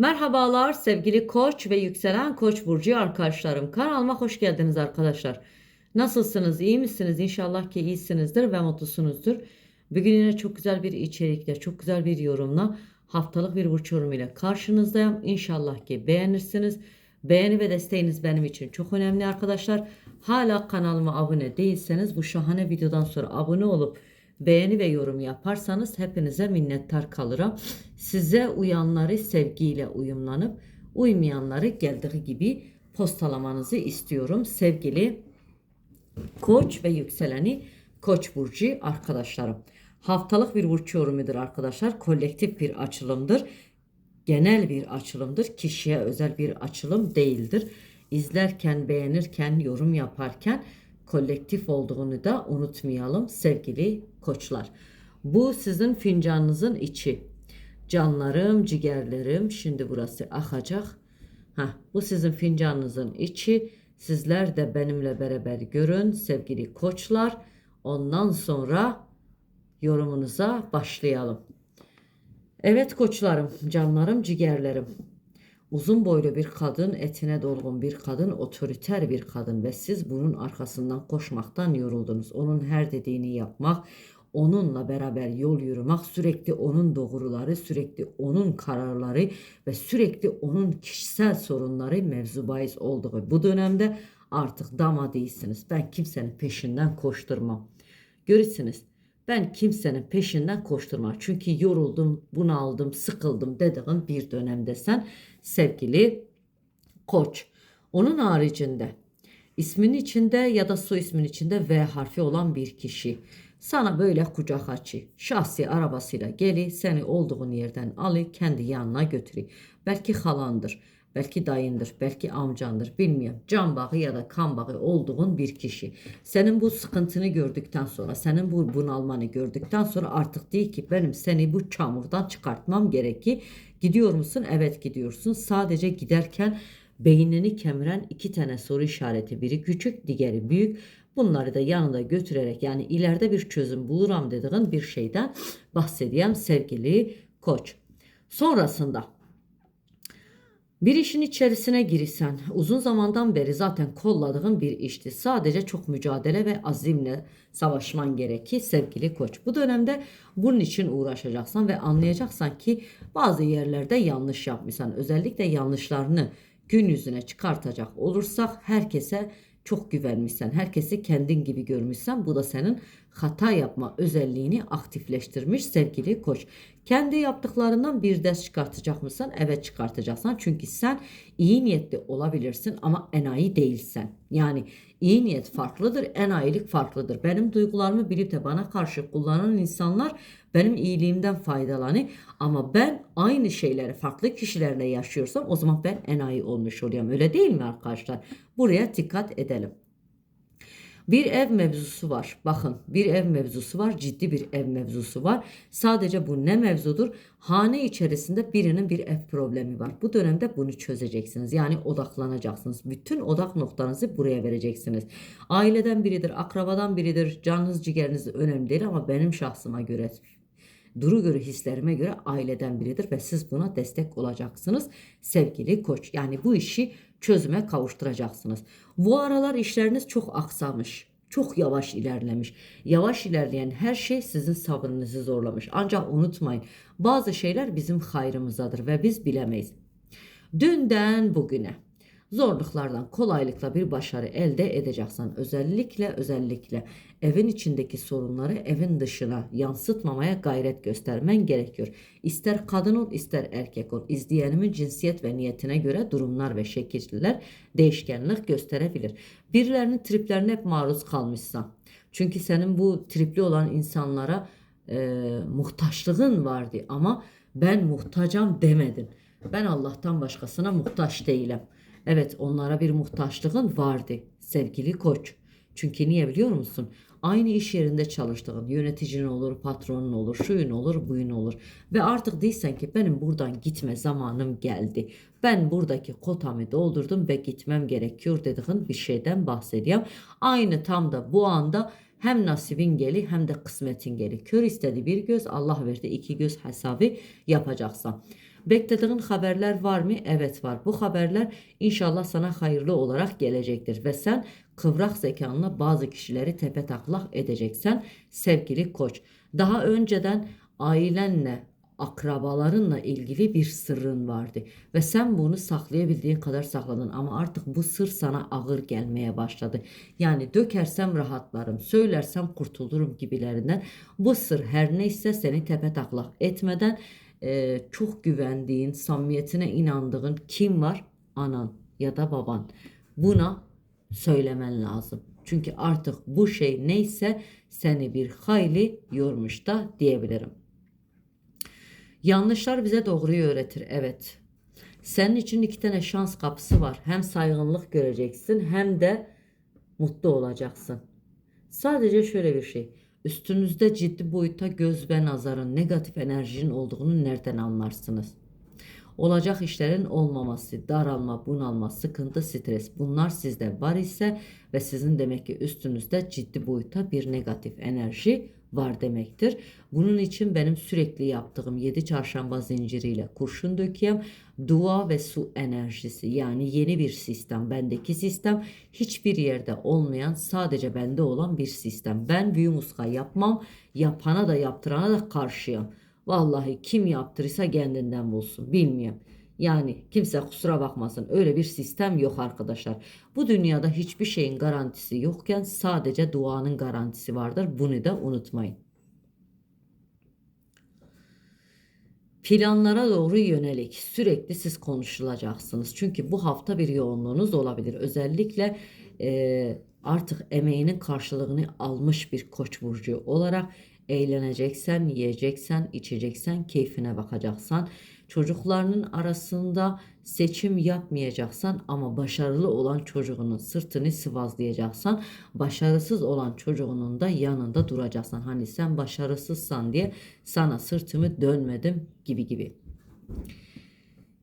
Merhabalar sevgili koç ve yükselen koç burcu arkadaşlarım. Kanalıma hoş geldiniz arkadaşlar. Nasılsınız? İyi misiniz? İnşallah ki iyisinizdir ve mutlusunuzdur. Bugün yine çok güzel bir içerikle, çok güzel bir yorumla haftalık bir burç yorumu ile karşınızdayım. İnşallah ki beğenirsiniz. Beğeni ve desteğiniz benim için çok önemli arkadaşlar. Hala kanalıma abone değilseniz bu şahane videodan sonra abone olup beğeni ve yorum yaparsanız hepinize minnettar kalırım. Size uyanları sevgiyle uyumlanıp uymayanları geldiği gibi postalamanızı istiyorum sevgili Koç ve yükseleni Koç burcu arkadaşlarım. Haftalık bir burç yorumudur arkadaşlar. Kolektif bir açılımdır. Genel bir açılımdır. Kişiye özel bir açılım değildir. İzlerken, beğenirken, yorum yaparken kolektif olduğunu da unutmayalım sevgili koçlar. Bu sizin fincanınızın içi. Canlarım, ciğerlerim şimdi burası akacak. Heh, bu sizin fincanınızın içi. Sizler de benimle beraber görün sevgili koçlar. Ondan sonra yorumunuza başlayalım. Evet koçlarım, canlarım, ciğerlerim. Uzun boylu bir kadın, etine dolgun bir kadın, otoriter bir kadın ve siz bunun arkasından koşmaktan yoruldunuz. Onun her dediğini yapmak, onunla beraber yol yürümek, sürekli onun doğruları, sürekli onun kararları ve sürekli onun kişisel sorunları mevzu bahis olduğu bu dönemde artık dama değilsiniz. Ben kimsenin peşinden koşturmam. Görürsünüz. Ben kimsenin peşinden koşturmam. Çünkü yoruldum, bunaldım, sıkıldım dediğin bir dönemde sen sevgili koç. Onun haricinde ismin içinde ya da soy ismin içinde V harfi olan bir kişi sana böyle kucak açı, şahsi arabasıyla geli, seni olduğun yerden alı, kendi yanına götürü. Belki halandır, belki dayındır, belki amcandır, bilmiyorum. Can bağı ya da kan bağı olduğun bir kişi. Senin bu sıkıntını gördükten sonra, senin bu bunalmanı gördükten sonra artık değil ki benim seni bu çamurdan çıkartmam gerekir. Gidiyor musun? Evet gidiyorsun. Sadece giderken beynini kemiren iki tane soru işareti. Biri küçük, diğeri büyük. Bunları da yanında götürerek yani ileride bir çözüm buluram dediğin bir şeyden bahsedeyim sevgili koç. Sonrasında bir işin içerisine girirsen uzun zamandan beri zaten kolladığın bir işti. Sadece çok mücadele ve azimle savaşman gerekir sevgili koç. Bu dönemde bunun için uğraşacaksan ve anlayacaksan ki bazı yerlerde yanlış yapmışsan özellikle yanlışlarını gün yüzüne çıkartacak olursak herkese çok güvenmişsen, herkesi kendin gibi görmüşsen bu da senin hata yapma özelliğini aktifleştirmiş sevgili koç. Kendi yaptıklarından bir ders çıkartacak mısın? Evet çıkartacaksan. Çünkü sen iyi niyetli olabilirsin ama enayi değilsen. Yani iyi niyet farklıdır, enayilik farklıdır. Benim duygularımı bilip de bana karşı kullanan insanlar benim iyiliğimden faydalanı ama ben aynı şeyleri farklı kişilerle yaşıyorsam o zaman ben enayi olmuş oluyorum. Öyle değil mi arkadaşlar? Buraya dikkat edelim. Bir ev mevzusu var. Bakın bir ev mevzusu var. Ciddi bir ev mevzusu var. Sadece bu ne mevzudur? Hane içerisinde birinin bir ev problemi var. Bu dönemde bunu çözeceksiniz. Yani odaklanacaksınız. Bütün odak noktanızı buraya vereceksiniz. Aileden biridir, akrabadan biridir, canınız ciğeriniz önemli değil ama benim şahsıma göre duru göre hislerime göre aileden biridir ve siz buna destek olacaksınız sevgili koç. Yani bu işi çözüme kavuşturacaksınız. Bu aralar işleriniz çok aksamış. Çok yavaş ilerlemiş. Yavaş ilerleyen her şey sizin sabrınızı zorlamış. Ancak unutmayın bazı şeyler bizim hayrımızadır ve biz bilemeyiz. Dünden bugüne zorluklardan kolaylıkla bir başarı elde edeceksin. Özellikle özellikle evin içindeki sorunları evin dışına yansıtmamaya gayret göstermen gerekiyor. İster kadın ol ister erkek ol. İzleyenimin cinsiyet ve niyetine göre durumlar ve şekiller değişkenlik gösterebilir. Birilerinin triplerine hep maruz kalmışsan. Çünkü senin bu tripli olan insanlara e, muhtaçlığın vardı ama ben muhtacam demedin. Ben Allah'tan başkasına muhtaç değilim. Evet onlara bir muhtaçlığın vardı sevgili koç. Çünkü niye biliyor musun? Aynı iş yerinde çalıştığın yöneticin olur, patronun olur, şuyun olur, buyun olur. Ve artık değilsen ki benim buradan gitme zamanım geldi. Ben buradaki kotamı doldurdum ve gitmem gerekiyor dediğin bir şeyden bahsediyorum. Aynı tam da bu anda hem nasibin geli hem de kısmetin geli. Kör istedi bir göz Allah verdi iki göz hesabı yapacaksan. Beklediğin haberler var mı? Evet var. Bu haberler inşallah sana hayırlı olarak gelecektir ve sen kıvrak zekanla bazı kişileri tepe taklak edeceksen sevgili koç. Daha önceden ailenle akrabalarınla ilgili bir sırrın vardı ve sen bunu saklayabildiğin kadar sakladın ama artık bu sır sana ağır gelmeye başladı. Yani dökersem rahatlarım, söylersem kurtulurum gibilerinden. Bu sır her neyse seni tepe taklak etmeden e, çok güvendiğin, samimiyetine inandığın kim var? Anan ya da baban. Buna söylemen lazım. Çünkü artık bu şey neyse seni bir hayli yormuş da diyebilirim. Yanlışlar bize doğruyu öğretir. Evet. Senin için iki tane şans kapısı var. Hem saygınlık göreceksin hem de mutlu olacaksın. Sadece şöyle bir şey. Üstünüzde ciddi boyutta göz ve nazarın negatif enerjinin olduğunu nereden anlarsınız? Olacak işlerin olmaması, daralma, bunalma, sıkıntı, stres bunlar sizde var ise ve sizin demek ki üstünüzde ciddi boyutta bir negatif enerji var demektir. Bunun için benim sürekli yaptığım 7 çarşamba zinciriyle kurşun dökeyim. Dua ve su enerjisi yani yeni bir sistem. Bendeki sistem hiçbir yerde olmayan sadece bende olan bir sistem. Ben büyü muska yapmam. Yapana da yaptırana da karşıyım. Vallahi kim yaptırırsa kendinden bulsun. Bilmiyorum. Yani kimse kusura bakmasın öyle bir sistem yok arkadaşlar. Bu dünyada hiçbir şeyin garantisi yokken sadece duanın garantisi vardır. Bunu da unutmayın. Planlara doğru yönelik sürekli siz konuşulacaksınız. Çünkü bu hafta bir yoğunluğunuz olabilir. Özellikle e, artık emeğinin karşılığını almış bir koç burcu olarak eğleneceksen, yiyeceksen, içeceksen, keyfine bakacaksan, çocuklarının arasında seçim yapmayacaksan ama başarılı olan çocuğunun sırtını sıvazlayacaksan, başarısız olan çocuğunun da yanında duracaksan. Hani sen başarısızsan diye sana sırtımı dönmedim gibi gibi.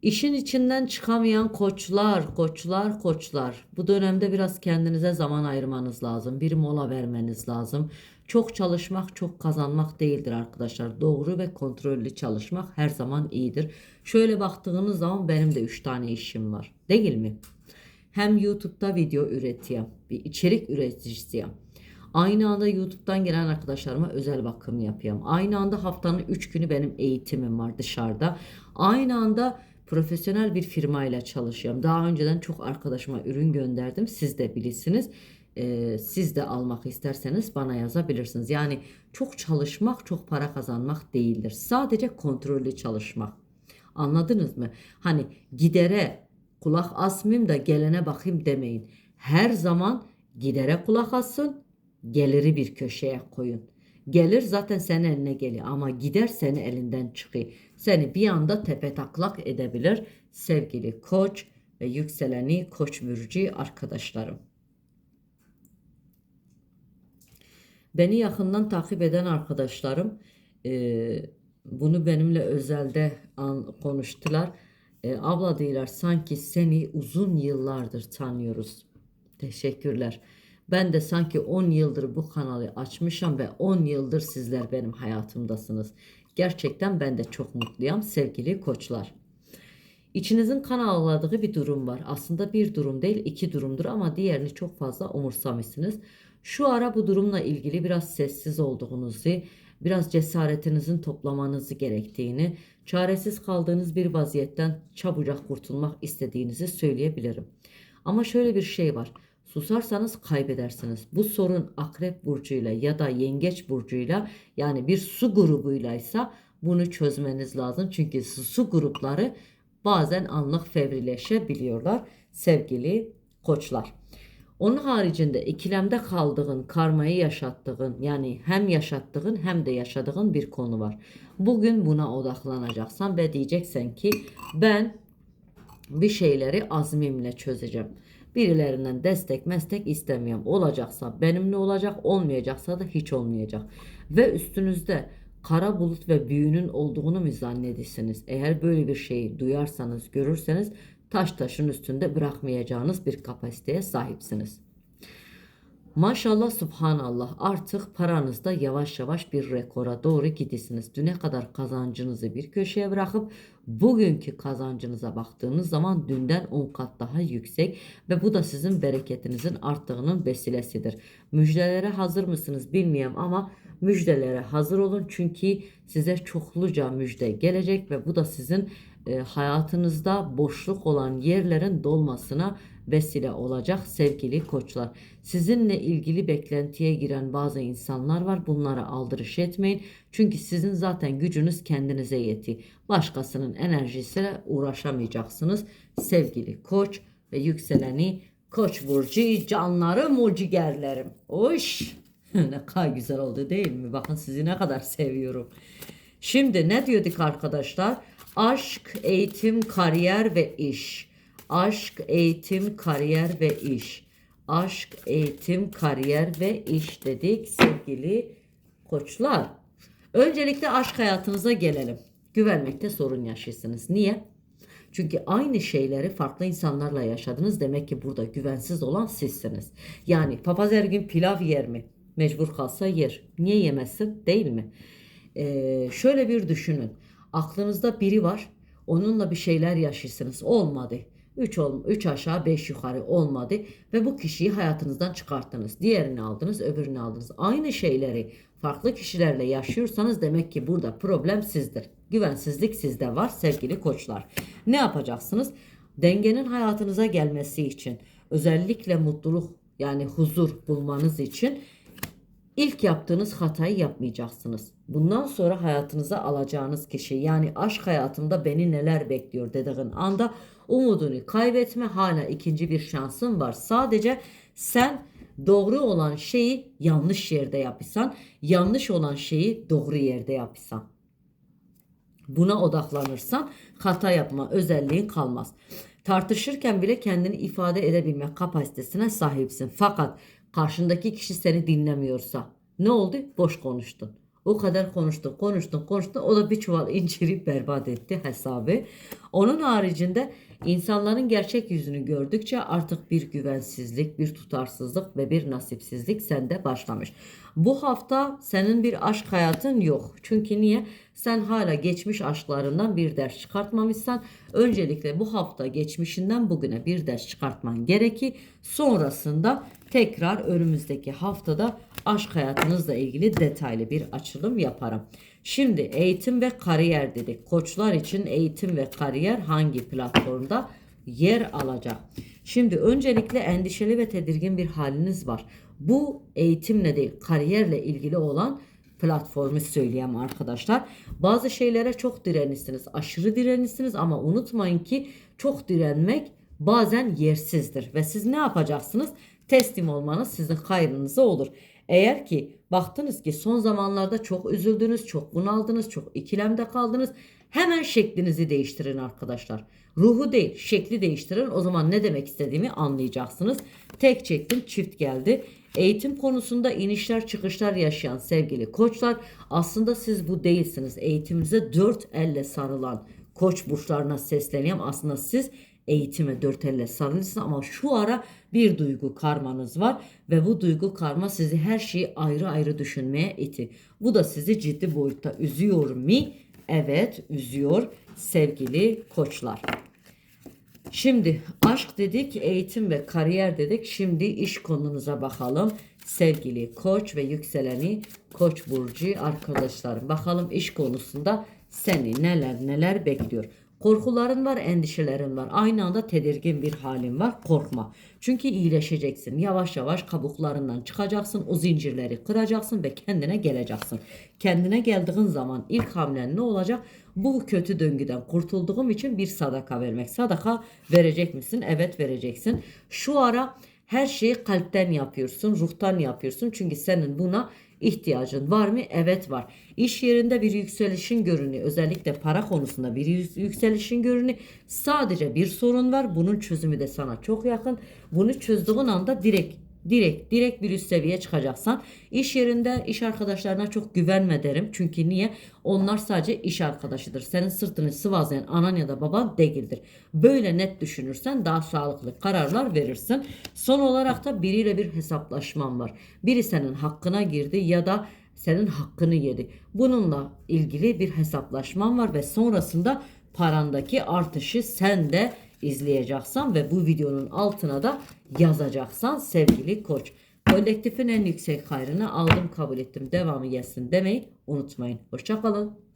İşin içinden çıkamayan koçlar, koçlar, koçlar. Bu dönemde biraz kendinize zaman ayırmanız lazım. Bir mola vermeniz lazım. Çok çalışmak, çok kazanmak değildir arkadaşlar. Doğru ve kontrollü çalışmak her zaman iyidir. Şöyle baktığınız zaman benim de 3 tane işim var. Değil mi? Hem YouTube'da video üretiyorum. Bir içerik üreticisiyim. Aynı anda YouTube'dan gelen arkadaşlarıma özel bakım yapıyorum. Aynı anda haftanın 3 günü benim eğitimim var dışarıda. Aynı anda profesyonel bir firmayla çalışıyorum. Daha önceden çok arkadaşıma ürün gönderdim. Siz de bilirsiniz. Ee, siz de almak isterseniz bana yazabilirsiniz. Yani çok çalışmak, çok para kazanmak değildir. Sadece kontrollü çalışmak. Anladınız mı? Hani gidere kulak asmayayım da gelene bakayım demeyin. Her zaman gidere kulak assın, geliri bir köşeye koyun. Gelir zaten senin eline geliyor ama gider seni elinden çıkıyor. Seni bir anda tepe taklak edebilir sevgili koç ve yükseleni koç burcu arkadaşlarım. Beni yakından takip eden arkadaşlarım e, bunu benimle özelde an, konuştular. E, abla diyorlar sanki seni uzun yıllardır tanıyoruz. Teşekkürler. Ben de sanki 10 yıldır bu kanalı açmışım ve 10 yıldır sizler benim hayatımdasınız. Gerçekten ben de çok mutluyum sevgili koçlar. İçinizin kan ağladığı bir durum var. Aslında bir durum değil iki durumdur ama diğerini çok fazla umursamışsınız. Şu ara bu durumla ilgili biraz sessiz olduğunuzu, biraz cesaretinizin toplamanızı gerektiğini, çaresiz kaldığınız bir vaziyetten çabucak kurtulmak istediğinizi söyleyebilirim. Ama şöyle bir şey var. Susarsanız kaybedersiniz. Bu sorun akrep burcuyla ya da yengeç burcuyla yani bir su grubuylaysa bunu çözmeniz lazım. Çünkü su grupları bazen anlık fevrileşebiliyorlar sevgili koçlar. Onun haricinde ikilemde kaldığın, karmayı yaşattığın yani hem yaşattığın hem de yaşadığın bir konu var. Bugün buna odaklanacaksan ve diyeceksen ki ben bir şeyleri azmimle çözeceğim. Birilerinden destek meslek istemiyorum. Olacaksa benimle olacak, olmayacaksa da hiç olmayacak. Ve üstünüzde kara bulut ve büyünün olduğunu mu zannedirsiniz? Eğer böyle bir şeyi duyarsanız, görürseniz taş taşın üstünde bırakmayacağınız bir kapasiteye sahipsiniz. Maşallah subhanallah artık paranızda yavaş yavaş bir rekora doğru gidesiniz. Düne kadar kazancınızı bir köşeye bırakıp bugünkü kazancınıza baktığınız zaman dünden 10 kat daha yüksek ve bu da sizin bereketinizin arttığının vesilesidir. Müjdelere hazır mısınız bilmiyorum ama müjdelere hazır olun çünkü size çokluca müjde gelecek ve bu da sizin e, hayatınızda boşluk olan yerlerin dolmasına vesile olacak sevgili koçlar. Sizinle ilgili beklentiye giren bazı insanlar var. Bunlara aldırış etmeyin. Çünkü sizin zaten gücünüz kendinize yeti. Başkasının enerjisiyle uğraşamayacaksınız. Sevgili koç ve yükseleni koç burcu canlarım mucigerlerim. Oş! ne kadar güzel oldu değil mi? Bakın sizi ne kadar seviyorum. Şimdi ne diyorduk arkadaşlar? Aşk, eğitim, kariyer ve iş. Aşk, eğitim, kariyer ve iş. Aşk, eğitim, kariyer ve iş dedik sevgili koçlar. Öncelikle aşk hayatınıza gelelim. Güvenmekte sorun yaşıyorsunuz. Niye? Çünkü aynı şeyleri farklı insanlarla yaşadınız. Demek ki burada güvensiz olan sizsiniz. Yani papaz her gün pilav yer mi? Mecbur kalsa yer. Niye yemezsin? Değil mi? Ee, şöyle bir düşünün. Aklınızda biri var. Onunla bir şeyler yaşıyorsunuz. Olmadı. 3 ol, üç aşağı 5 yukarı olmadı ve bu kişiyi hayatınızdan çıkarttınız. Diğerini aldınız, öbürünü aldınız. Aynı şeyleri farklı kişilerle yaşıyorsanız demek ki burada problem sizdir. Güvensizlik sizde var sevgili koçlar. Ne yapacaksınız? Dengenin hayatınıza gelmesi için, özellikle mutluluk yani huzur bulmanız için İlk yaptığınız hatayı yapmayacaksınız. Bundan sonra hayatınıza alacağınız kişi yani aşk hayatımda beni neler bekliyor dediğin anda umudunu kaybetme hala ikinci bir şansın var. Sadece sen doğru olan şeyi yanlış yerde yapırsan, yanlış olan şeyi doğru yerde yapırsan. Buna odaklanırsan hata yapma özelliğin kalmaz. Tartışırken bile kendini ifade edebilme kapasitesine sahipsin. Fakat karşındaki kişi seni dinlemiyorsa ne oldu? Boş konuştun. O kadar konuştun, konuştun, konuştun. O da bir çuval inciri berbat etti hesabı. Onun haricinde insanların gerçek yüzünü gördükçe artık bir güvensizlik, bir tutarsızlık ve bir nasipsizlik sende başlamış. Bu hafta senin bir aşk hayatın yok. Çünkü niye? Sen hala geçmiş aşklarından bir ders çıkartmamışsan öncelikle bu hafta geçmişinden bugüne bir ders çıkartman gerekir. Sonrasında tekrar önümüzdeki haftada aşk hayatınızla ilgili detaylı bir açılım yaparım. Şimdi eğitim ve kariyer dedik. Koçlar için eğitim ve kariyer hangi platformda yer alacak? Şimdi öncelikle endişeli ve tedirgin bir haliniz var. Bu eğitimle değil kariyerle ilgili olan platformu söyleyeyim arkadaşlar. Bazı şeylere çok direnişsiniz. Aşırı direnişsiniz ama unutmayın ki çok direnmek bazen yersizdir. Ve siz ne yapacaksınız? Teslim olmanız sizin hayrınıza olur. Eğer ki baktınız ki son zamanlarda çok üzüldünüz, çok bunaldınız, çok ikilemde kaldınız. Hemen şeklinizi değiştirin arkadaşlar. Ruhu değil, şekli değiştirin. O zaman ne demek istediğimi anlayacaksınız. Tek çektim, çift geldi. Eğitim konusunda inişler çıkışlar yaşayan sevgili koçlar aslında siz bu değilsiniz. Eğitimimize dört elle sarılan koç burçlarına sesleniyorum. Aslında siz eğitime dört elle sarılırsınız ama şu ara bir duygu karmanız var ve bu duygu karma sizi her şeyi ayrı ayrı düşünmeye iti. Bu da sizi ciddi boyutta üzüyor mu? Evet üzüyor sevgili koçlar. Şimdi aşk dedik, eğitim ve kariyer dedik. Şimdi iş konunuza bakalım. Sevgili koç ve yükseleni koç burcu arkadaşlarım. Bakalım iş konusunda seni neler neler bekliyor. Korkuların var, endişelerin var. Aynı anda tedirgin bir halin var. Korkma. Çünkü iyileşeceksin. Yavaş yavaş kabuklarından çıkacaksın. O zincirleri kıracaksın ve kendine geleceksin. Kendine geldiğin zaman ilk hamlen ne olacak? Bu kötü döngüden kurtulduğum için bir sadaka vermek. Sadaka verecek misin? Evet vereceksin. Şu ara her şeyi kalpten yapıyorsun, ruhtan yapıyorsun. Çünkü senin buna ihtiyacın var mı? Evet var. İş yerinde bir yükselişin görünü, özellikle para konusunda bir yükselişin görünü. Sadece bir sorun var. Bunun çözümü de sana çok yakın. Bunu çözdüğün anda direkt Direkt, direkt bir üst seviyeye çıkacaksan. İş yerinde iş arkadaşlarına çok güvenme derim. Çünkü niye? Onlar sadece iş arkadaşıdır. Senin sırtını sıvazlayan anan ya da baban değildir. Böyle net düşünürsen daha sağlıklı kararlar verirsin. Son olarak da biriyle bir hesaplaşman var. Biri senin hakkına girdi ya da senin hakkını yedi. Bununla ilgili bir hesaplaşman var ve sonrasında parandaki artışı sen de izleyeceksin ve bu videonun altına da yazacaksan sevgili koç. Kolektifin en yüksek hayrını aldım kabul ettim devamı gelsin demeyi unutmayın. Hoşçakalın.